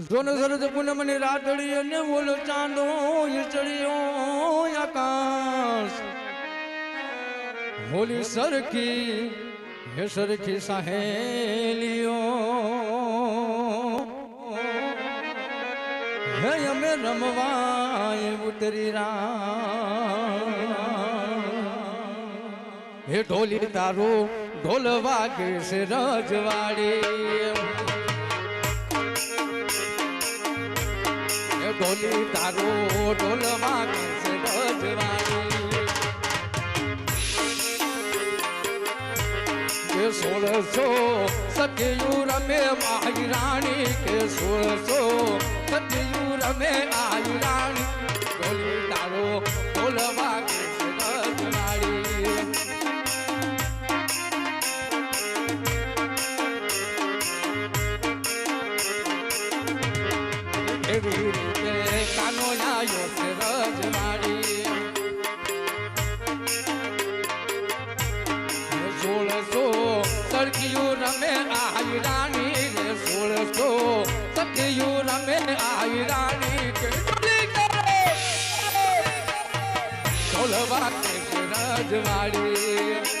John સરજ પૂનમની રાતડી અને બોલો ચાંદો ચડ્યો આકાશ હોલી સરખી હે સરખી સાહેલીઓ હે અમે રમવા ઉતરી રા હે ઢોલી તારું ઢોલ વાગે છે રજવાડી ઢોલી તારો ઢોલ વાગે છે રજવાડી કે સોળસો સતયુ રમે માઈ રાણી. કે સોળસો સતયુ રમે આઈ રાણી. રજવાડી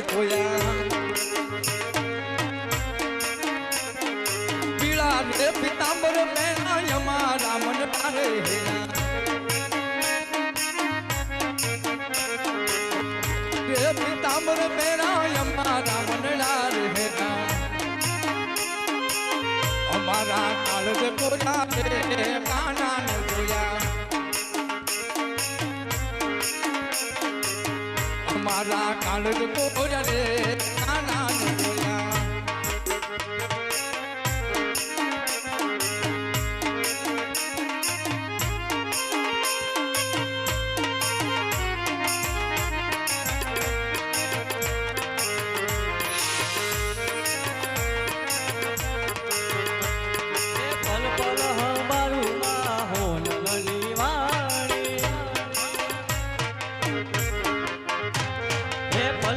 કાનાને જોયા પીળા રે પિતાંબર મેના યમા રામન તારે હેરા રે પિતાંબર મેના યમા રામન લાર હેરા અમારા કાળજ કોરા રે કાનાને কাল কাল রে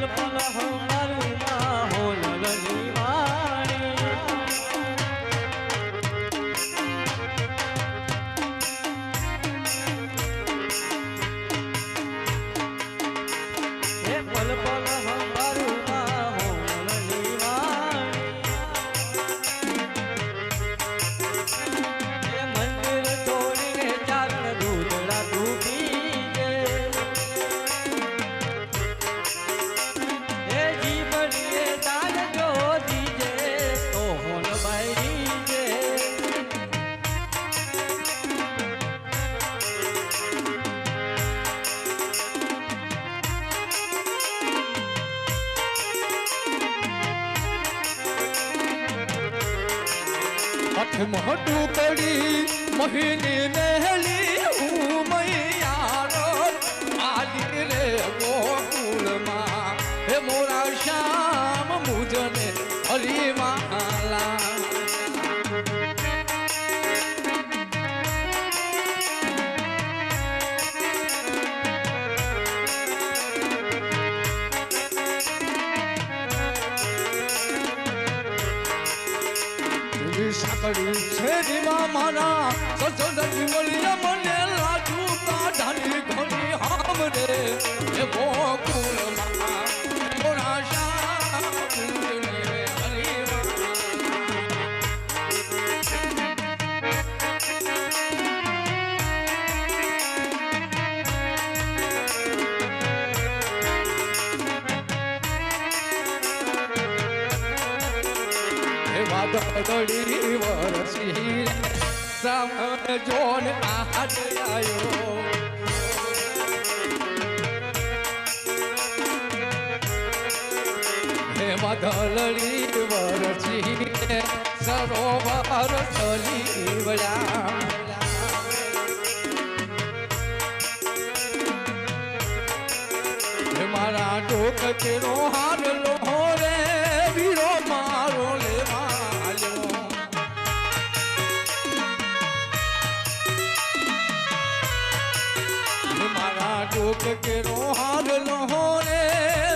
એ પલ मोह टूकड़ी मोहिनी नहली। સાકડી છે દીવા મારા. સસંદરી મળીએ મને લાજુ કાઢાની ઘણી હામ રે. એ ગોકુલ મોરા. સામ જોન આહાટ આયો હે મધલડી વરસી સરોવર ચલી વળ્યા. મારા ડોક કેરો હાર લો રે, વીરો મારા ડોક કેરો હાર લો રે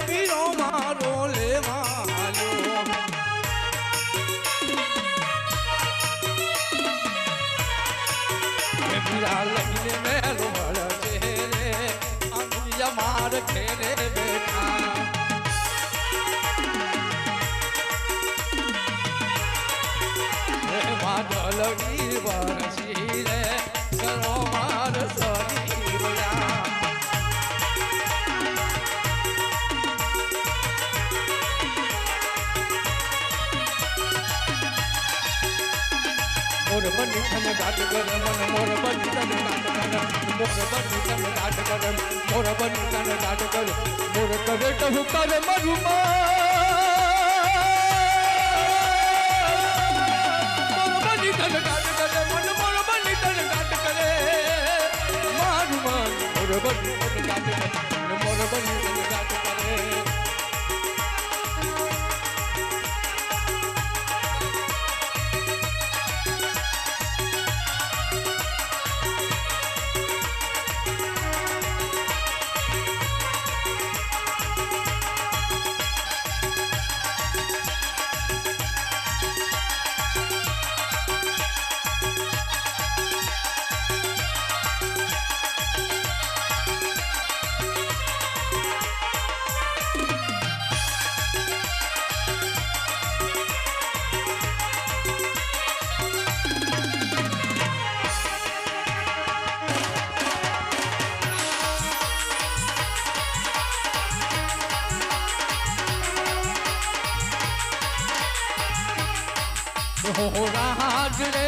વીરો મારો લેવા લ્યો હે વીરા લઈને મેલો વળશે રે આંગળીયા માર ખેરે બેઠા હે માદલડી વરસી રે સરો માર સરી તને ગાટ કર મન મોર બની તને ગાટ કર મોર બની તને ગાટ કરે રાજ રે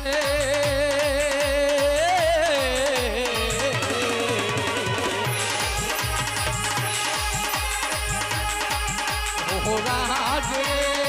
રાજ રે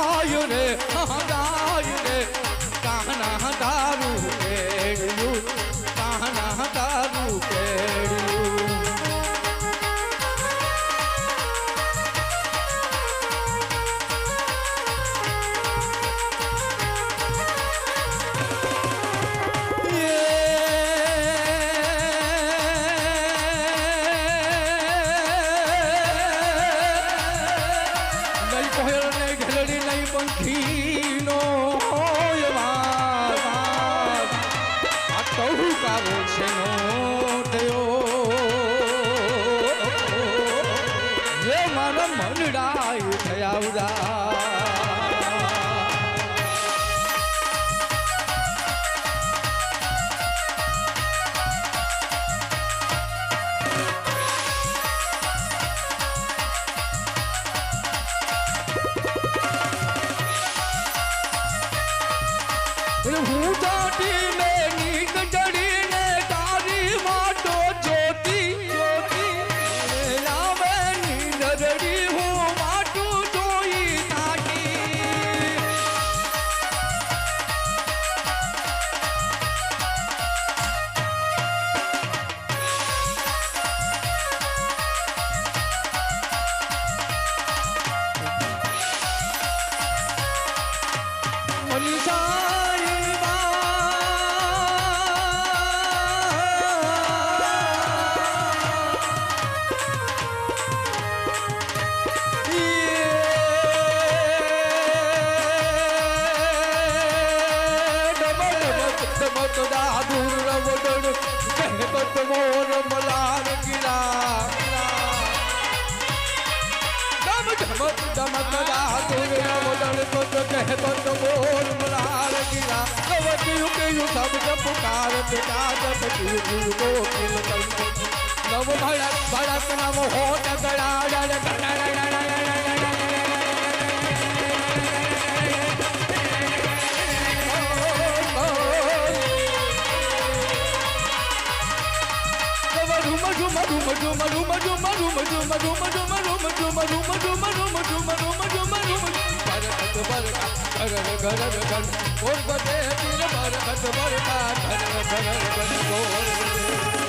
હું તો ટીમે નીક તારી કવચ્યું કયું શબ્દ પુકાર પિતા જપ તું કો કિલ કંક નવ ભડક ભડક નવ હોટ ગળા ઘર ઘર કોણ બધે તીર મારા ઘર. મારા ઘર ઘર ઘર કોણ